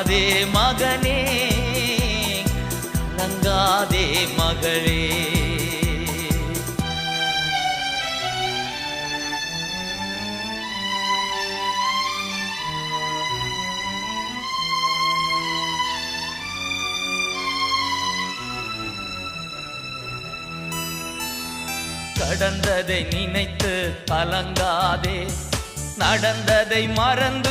கலங்காதே மகனே கலங்காதே மகளே. கடந்ததை நினைத்து கலங்காதே நடந்ததை மறந்து